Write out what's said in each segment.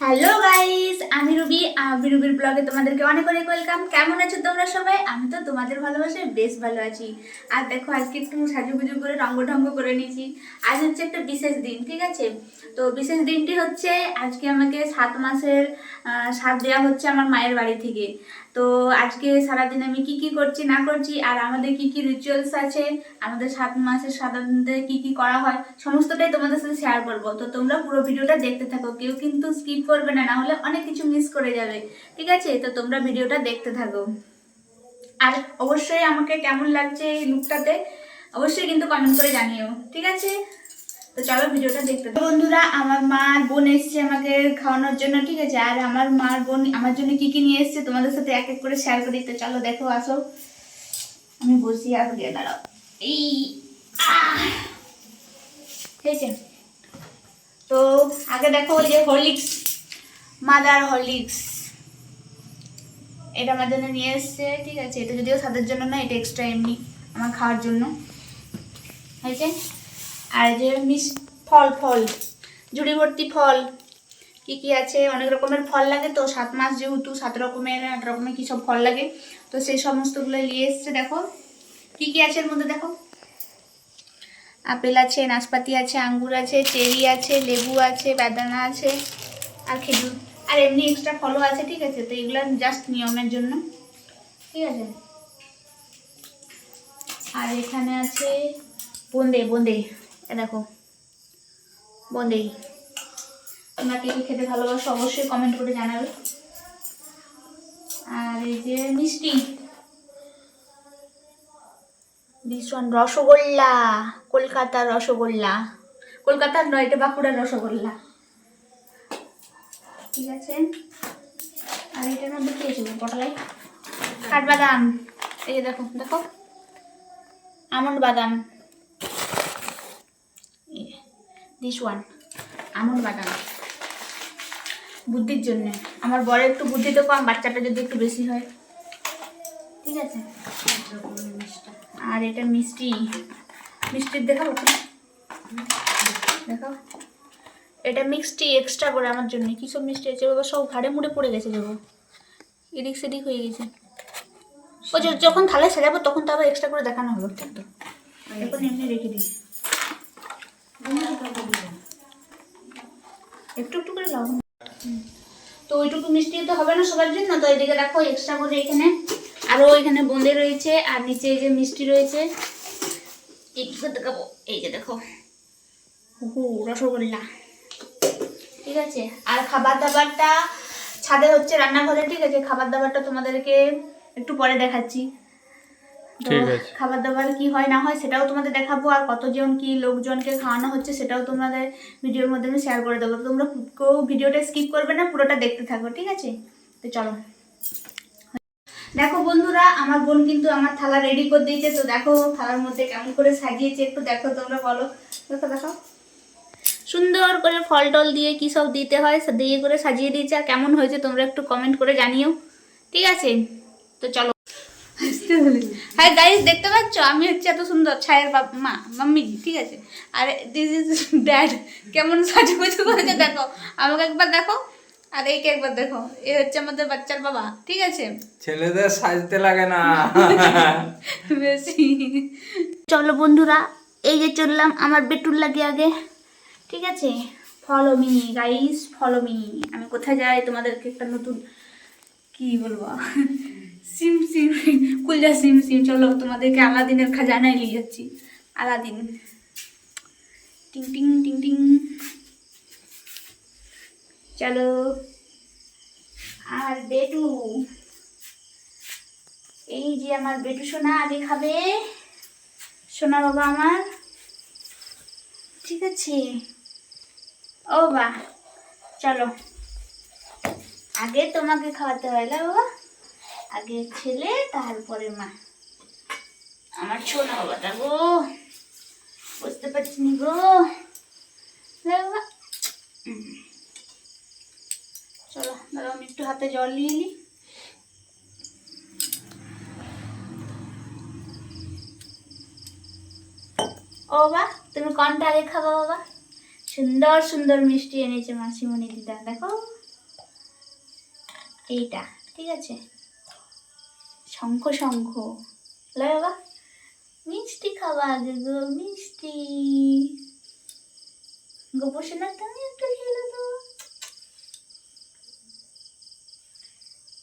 Hello guys আমি Ruby, আমি রুবির ব্লগে তোমাদেরকে অনেক অনেক ওয়েলকাম কেমন আছো তোমরা সবাই? আমি তো তোমাদের ভালোবাসে বেশ ভালো আছি। আর দেখো, আজকে একটু সাজুগুজু করে ঢঙ্গ করে নিয়েছি। আজ হচ্ছে একটা বিশেষ দিন, ঠিক আছে? তো বিশেষ দিনটি হচ্ছে, আজকে আমাকে সাত মাসের সাত দেওয়া হচ্ছে আমার মায়ের বাড়ি থেকে। তো আজকে সারাদিন আমি কি কি করছি, না করছি, আর আমাদের কি কি রিচুয়ালস আছে, আমাদের সাত মাসের সাধারণত কি কি করা হয়, সমস্তটাই তোমাদের সাথে শেয়ার করব। তো তোমরা পুরো ভিডিওটা দেখতে থাকো, কেউ কিন্তু স্কিপ করবে না না হলে অনেক কিছু মিস করে যাবে, ঠিক আছে? তো তোমরা ভিডিওটা দেখতে থাকো। আর অবশ্যই আমাকে কেমন লাগছে এই লুকটাতে অবশ্যই কিন্তু কমেন্ট করে জানিও, ঠিক আছে? তো চলো ভিডিওটা দেখতে। বন্ধুরা, আমার মা বোন এসছে আমাকে খাওয়ানোর জন্য, ঠিক আছে? আর আমার মা আর বোন আমার জন্য কি কি নিয়ে এসছে তোমাদের সাথে এক এক করে শেয়ার করি। তো চলো, দেখো, আসো। আমি বসি, আর দিয়ে দাঁড়াও। এই তো আগে দেখো যে হরলিক্স মাদার হরলিক্স এটা আমার জন্য নিয়ে এসছে, ঠিক আছে? এটা যদিও সাদের জন্য না, এটা এক্সট্রা এমনি আমার খাওয়ার জন্য। হয়েছে আর যে মিস ফল ফল, জুড়ি ভর্তি ফল, কি কি আছে? অনেক রকমের ফল লাগে তো, সাত মাস যেহেতু, সাত রকমের, আট রকমের কী সব ফল লাগে, তো সেই সমস্তগুলো নিয়ে এসছে, দেখো। কি কি আছে এর মধ্যে, দেখো? আপেল আছে, নাশপাতি আছে, আঙ্গুর আছে, চেরি আছে, লেবু আছে বেদানা আছে, আর খেজুর। আর এমনি এক্সট্রা ফলও আছে, ঠিক আছে? তো এগুলো জাস্ট নিয়মের জন্য, ঠিক আছে? আর এখানে আছে বোঁদে বোঁদে। দেখো। বোঁদে তোমরা কে খেতে ভালোবাসো অবশ্যই কমেন্ট করে জানাবে। আর এই যে মিষ্টি। ভীষণ রসগোল্লা, কলকাতার রসগোল্লা। কলকাতার নয়, এটা বাঁকুড়ার রসগোল্লা। ঠিক আছে। আর এটার মধ্যে কি আছে? পটলাই? কাঠবাদাম। এই যে দেখো দেখো। আমন্ড বাদাম। দিস ওয়ান আমন্ড বাদাম বুদ্ধির জন্য। আমার বড় একটু বুদ্ধি তো কম বাচ্চাটা যদি একটু বেশি হয়। ঠিক আছে? আর এটা মিষ্টি। মিষ্টির দেখাও দেখাও। এটা মিক্সটি এক্সট্রা করে আমার জন্য। কী সব মিষ্টি আছে বাবা সব ঘাড়ে মুড়ে পড়ে গেছে যাব এদিক সেদিক হয়ে গেছে। ও যখন থালায় সাজাবো তখন তো আবার এক্সট্রা করে দেখানো হবে। এখন এমনি রেখে দিই। একটু একটু করে হুম। তো ওইটুকু মিষ্টি তো হবে না সবার জন্য? তো এদিকে দেখো এক্সট্রা করে এখানে। আরও এখানে বোঁদে রয়েছে, আর নিচে এই যে মিষ্টি রয়েছে। কি দেখাবো। এই যে দেখো। হু রসগোল্লা। ঠিক আছে? আর খাবার দাবারটা ছাদে হচ্ছে রান্নাঘরে, ঠিক আছে? খাবার দাবারটা তোমাদেরকে একটু পরে দেখাচ্ছি। তো খাবার দাবার কি হয় না হয় সেটাও তোমাদের দেখাবো আর কতজন কি লোকজনকে খাওয়ানো হচ্ছে সেটাও তোমাদের ভিডিওর মধ্যে আমি শেয়ার করে দেবো। তোমরা কেউ ভিডিওটা স্কিপ করবে না পুরোটা দেখতে থাকো ঠিক আছে? তো চলো। দেখো বন্ধুরা আমার বোন কিন্তু আমার থালা রেডি করে দিয়েছে তো দেখো থালার মধ্যে কেমন করে সাজিয়েছে একটু দেখো তোমরা বলো। দেখো দেখো। সুন্দর করে ফল টল দিয়ে কি সব দিতে হয় দিয়ে করে সাজিয়ে দিয়েছে আর কেমন হয়েছে তোমরা একটু কমেন্ট করে জানিও ঠিক আছে? তো চলো। হ্যাঁ গাইস দেখতে পাচ্ছ? আমি হচ্ছে এত সুন্দর ছায়ের মা মাম্মি ঠিক আছে? আর দিস ইজ ড্যাড কেমন সাজুগুজু করেছে দেখো। আমাকে একবার দেখো আর এইকে একবার দেখো। এ হচ্ছে আমাদের বাচ্চার বাবা ঠিক আছে? ছেলেদের সাজতে লাগে না। বেশি। চলো বন্ধুরা এই যে চললাম আমার বেটুর লাগে আগে ঠিক আছে? Follow me guys follow me আমি কোথায় যাই? তোমাদেরকে একটা নতুন কি বলব? সিম সিম কুলজা সিম সিম। চলো, তোমাদেরকে আলাদিনের খাজানায় নিয়ে যাচ্ছি। আলাদিন। টিং টিং টিং টিং। চলো। আর বেটু। এই যে আমার বেটু সোনা, আগে খাবে। সোনা বাবা আমার। ঠিক আছে। ও বা, চলো। আগে তোমাকে খাওয়াতে হয়, না বাবা? আগে ছেলে, তারপরে মা। আমার সোনা বাবাটা গো, বুঝতে পারছি গো। চলো, দাঁড়াও, আমি একটু হাতে জল নিয়ে নিই ও বাবা, তুমি কোনটা আগে বাবা। সুন্দর সুন্দর মিষ্টি এনেছে মাসিমণি দিদা, দেখো। এইটা, ঠিক আছে? শঙ্খ শঙ্খ। লে বাবা মিষ্টি খাওয়া আগে গো, মিষ্টি। গোপসোনা তুমি একটু খেলো তো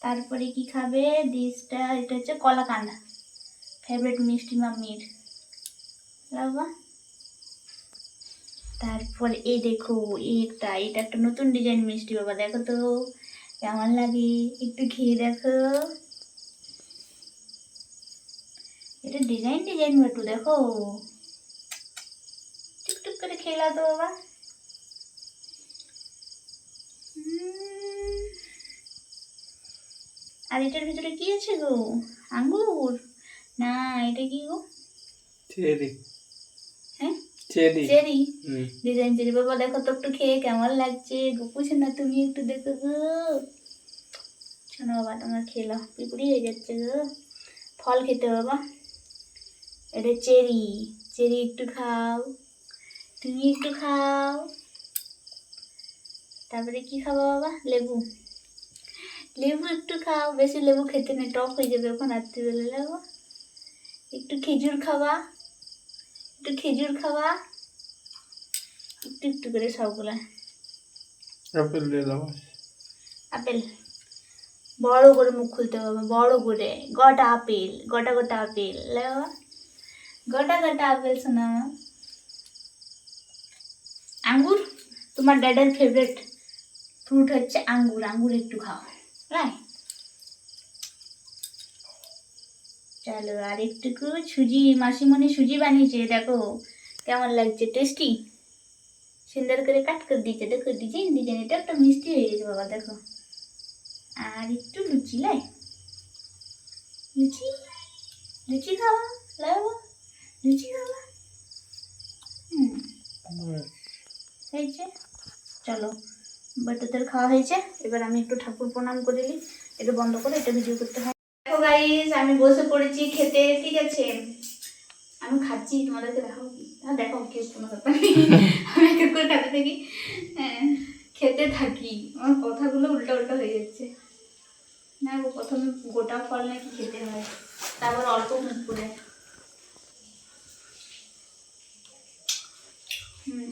তারপরে কি খাবে? ডিশটা, এটা হচ্ছে কলা কান্দা ফেভারিট মিষ্টি মাম্মির। বাবা তারপর এই দেখো একটা, এটা একটা নতুন ডিজাইন মিষ্টি বাবা, দেখো তো। কেমন লাগে? একটু খেয়ে দেখো। এটা ডিজাইন ডিজাইন একটু দেখো। টুকটুক করে খেলা তো বাবা। আর এটার ভিতরে কি আছে গো? আঙ্গুর? না এটা কি গো? চেরি। হ্যাঁ? চেরি। চেরি? Design cherry. বাবা দেখো তো একটু খেয়ে কেমন লাগছে। গোপুছে না তুমি একটু দেখো গো। শোনো বাবা তোমার খেলো পিপুড়ি হয়ে যাচ্ছে গো। ফল খেতে বাবা। এটা চেরি চেরি একটু খাও তুমি একটু খাও। তারপরে কি খাব বাবা? লেবু। লেবু একটু খাও বেশি লেবু খেতে নেই টক হয়ে যাবে ওখানে রাত্রিবেলা লেবু। একটু খেজুর খাওয়া একটু খেজুর খাওয়া একটু একটু করে সবগুলা। আপেল দিয়ে দাও। আপেল। বড় করে মুখ খুলতে হবে বড় করে। গোটা আপেল গোটা গোটা আপেল লে গোটা গোটা আপেল শোনা আঙ্গুর তোমার ড্যাডের ফেভারিট ফ্রুট হচ্ছে আঙ্গুর আঙ্গুর একটু খাও রাই চলো আর একটুকু সুজি মাসিমণি সুজি বানিয়েছে দেখো কেমন লাগছে টেস্টি সুন্দর করে কাট করে দিয়েছে দেখো ডিজাইন ডিজাইন এটা একটা মিষ্টি হয়ে গেছে বাবা দেখো আর একটু লুচি লাই লুচি লুচি খাওয়া লাই লুচি খাওয়া হুম হয়েছে? চলো। বাটুদের খাওয়া হয়েছে। এবার আমি একটু ঠাকুর প্রণাম করে নিই। এটা বন্ধ করে এটা ভিডিও করতে হয়। দেখো গাইস আমি বসে পড়েছি খেতে ঠিক আছে? আমি খাচ্ছি তোমাদেরকে দেখাও কি? হ্যাঁ দেখাও কি কোনো ব্যাপার নেই। আমি এক করে খেতে থাকি। হ্যাঁ, খেতে থাকি। আমার কথাগুলো উল্টা উল্টা হয়ে যাচ্ছে। না প্রথমে গোটা ফল নাকি খেতে হয়। তারপর অল্প মুখ করে হুম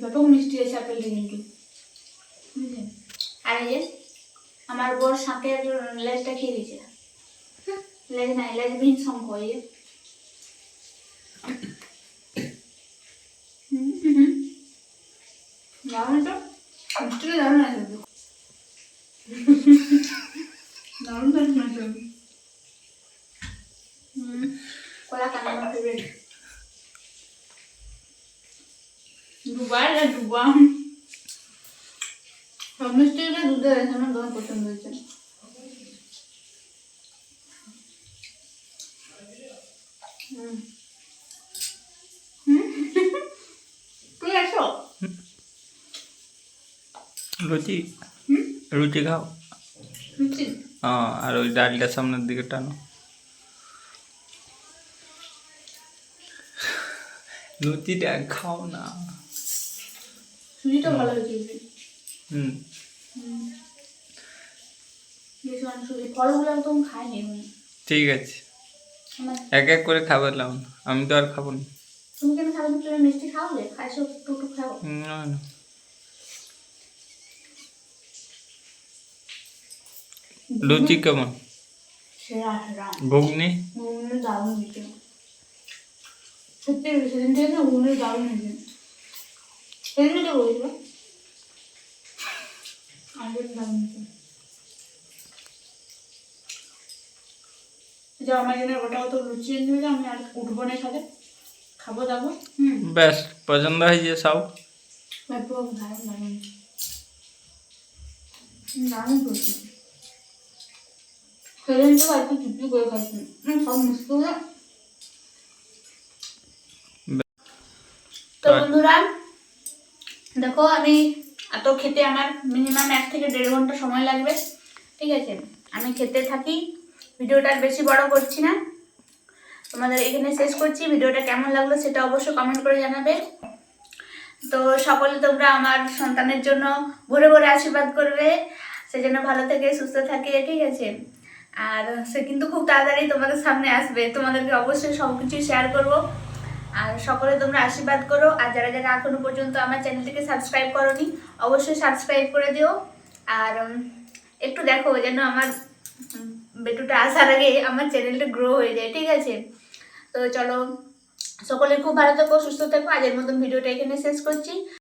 ব্যাপক মিষ্টি আছে আপেলটা কিন্তু আর এই যে, আমার বর শাঁকের লেজটা খেয়ে দিয়েছে লেজ নাই লেজবিহীন শঙ্খ, এই যে। দারুণ তো। মিষ্টিটা দারুণ আছে। দারুণ দারুণ কলা কানা আমার ফেভারিট দুবার আর দুবার। সব দুধে আছে আমার তোমার পছন্দ হয়েছে। হুম। লুচি খাও? আর ওই ডালটা সামনের দিকে টানো। লুচিটা খাও না। সুজিটা ভালো হয়েছে হুম। ফলগুলো একদম খাইনি ঠিক আছে। এক এক করে খাবার লাও। আমি তো আর খাব না। তুমি কেন খাবে? তুমি মিষ্টি খাইছো খাও। না, না। লুচি কেমন? ঘুগনি? ঘুগনি দারুণ হয়েছে সত্যি সেদিন থেকে না ঘুগনি দারুণ হয়েছে সেদিন থেকে বলেছিল আগের দারুণ হয়েছে যা আমার জন্য ওটা তো লুচি এনে দেবে আমি আর উঠবো না সাথে খাব দাবো হুম ব্যাস পছন্দ হয়েছে সব একদম দারুণ দারুণ দারুণ করছি সেদিন তো একটু চুপি করে খাচ্ছি হুম, সব মিষ্টি হয়ে তো বন্ধুরা দেখো, আমি এত খেতে আমার মিনিমাম এক থেকে দেড় ঘণ্টা সময় লাগবে। ঠিক আছে? আমি খেতে থাকি। ভিডিওটা আর বেশি বড় করছি না। তোমাদের এখানে শেষ করছি। ভিডিওটা কেমন লাগল সেটা অবশ্যই কমেন্ট করে জানাবে। তো সকলে তোমরা আমার সন্তানের জন্য ভরে ভরে আশীর্বাদ করবে। সে যেন ভালো থাকে, সুস্থ থাকে, ঠিক আছে? আর সে কিন্তু খুব তাড়াতাড়ি তোমাদের সামনে আসবে। তোমাদেরকে অবশ্যই সব কিছু শেয়ার করব। আর সকলে তোমরা আশীর্বাদ করো। আর যারা যারা এখনও পর্যন্ত আমার চ্যানেলটিকে সাবস্ক্রাইব করোনি, অবশ্যই সাবস্ক্রাইব করে দিও। আর একটু দেখো যেন আমার বেটুটা আসার আগে আমার চ্যানেলটা গ্রো হয়ে যায়, ঠিক আছে? তো চলো, সকলে খুব ভালো থেকো, সুস্থ থাকো। আজের মতন ভিডিওটা এখানে শেষ করছি।